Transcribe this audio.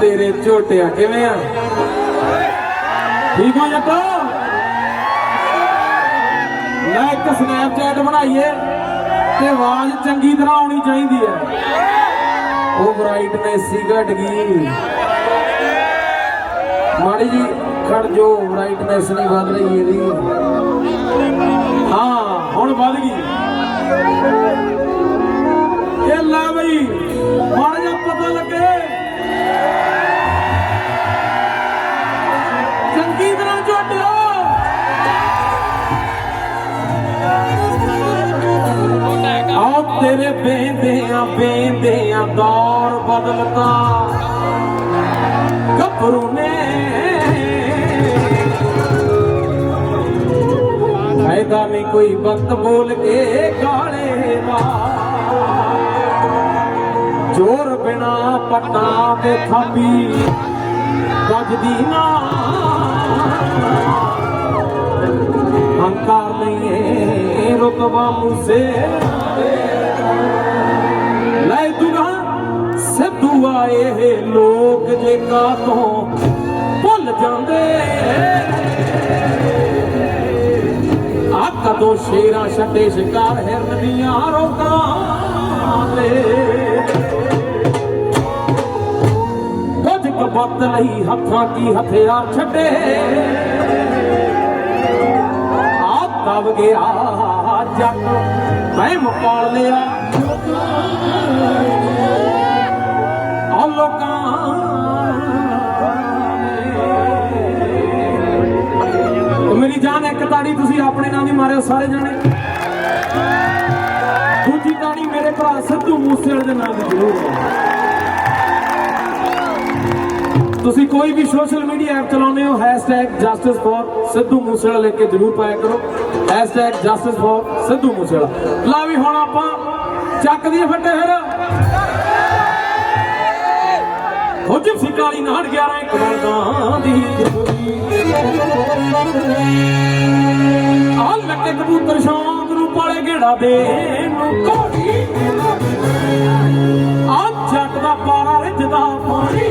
ਤੇਰੇ ਝੋਟਿਆ ਕਿਵੇਂ ਆ? ਠੀਕ ਹੋ ਜੱਟੋ ਲੈ ਇੱਕ ਸਨੈਪਚੈਟ ਬਣਾਈਏ ਤੇ ਆਵਾਜ਼ ਚੰਗੀ ਤਰ੍ਹਾਂ ਆਉਣੀ ਚਾਹੀਦੀ ਹੈ। ਉਹ ਬ੍ਰਾਈਟਨੈਸ ਸੀ ਘਟ ਗਈ। ਮਾੜੀ ਜੀ, ਖੜ ਜੋ ਬ੍ਰਾਈਟਨੈਸ ਨਹੀਂ ਵੱਧ ਰਹੀ ਇਹਦੀ। ਹਾਂ, ਹੁਣ ਤੇਰੇ ਬੇਂਦਿਆਂ ਬੇਂਦਿਆਂ ਦੌਰ ਬਦਲਤਾ ਗੱਭਰੂ ਨੇ ਫਾਇਦਾ ਨਹੀਂ ਕੋਈ ਵਕਤ ਬੋਲ ਕੇ ਗਾਲੇ ਦਾ ਜੋਰ ਬਿਨਾ ਪਟਾਂ ਤੇ ਥਾਪੀ ਵੱਜਦੀ ਨਾ। ਹੰਕਾਰ ਨਹੀਂ ਏ ਰੁਤਬਾ ਮੁਸੇ ਲੈ ਸਿੱਧੂ ਲੋਕ ਜੇ ਕਾ ਤੋਂ ਭੁੱਲ ਜਾਂਦੇ ਆ। ਕਦੋਂ ਸ਼ੇਰਾਂ ਛੱਡੇ ਸ਼ਿਕਾਰ ਹਿਰਨ ਦੀਆਂ ਰੋਕਾਂ ਤੇ। ਕੁਝ ਲਈ ਹੱਥਾਂ ਕੀ ਹਥਿਆਰ ਛੱਡੇ। ਆ ਦਬ ਗਿਆ, ਜੱਟ ਮੈਂ ਮੁਕਾਲ ਲਿਆ। ਇੱਕ ਤਾੜੀ ਤੁਸੀਂ ਆਪਣੇ ਨਾਂ ਦੀ ਮਾਰਿਓ ਸਾਰੇ ਜਣੇ। ਦੂਜੀ ਤਾੜੀ ਮੇਰੇ ਭਰਾ ਸਿੱਧੂ ਮੂਸੇਵਾਲੇ ਦੇ ਨਾਂ ਦੀ ਜ਼ਰੂਰ ਤੁਸੀਂ ਕੋਈ ਵੀ ਸੋਸ਼ਲ ਮੀਡੀਆ ਐਪ ਚਲਾਉਂਦੇ ਹੋ ਜਸਟਿਸ ਫॉर ਸਿੱਧੂ ਮੂਸੇਵਾਲਾ ਲਿਖ ਕੇ ਜਰੂਰ ਪਾਇਆ ਕਰੋ। Justice for Sidhu Moosewala. ਲਾ ਵੀ ਹੁਣ ਆਪਾਂ ਚੱਕ ਦੀ ਫੱਟੇ ਫਿਰ। ਹੋ ਜਿਪਸੀ ਕਾਲੀ ਨਾੜ 11 ਇੱਕ ਦੀ ਆ ਲੱਕੇ ਕਬੂਤਰ ਸ਼ੌਂਕ ਨੂੰ ਪਾਲੇ ਘੇੜਾ ਦੇ ਨੂੰ ਘੋੜੀ। ਆ ਜੱਟ ਦਾ ਪਾਰਾ ਰਿੱਝਦਾ ਪਾਣੀ।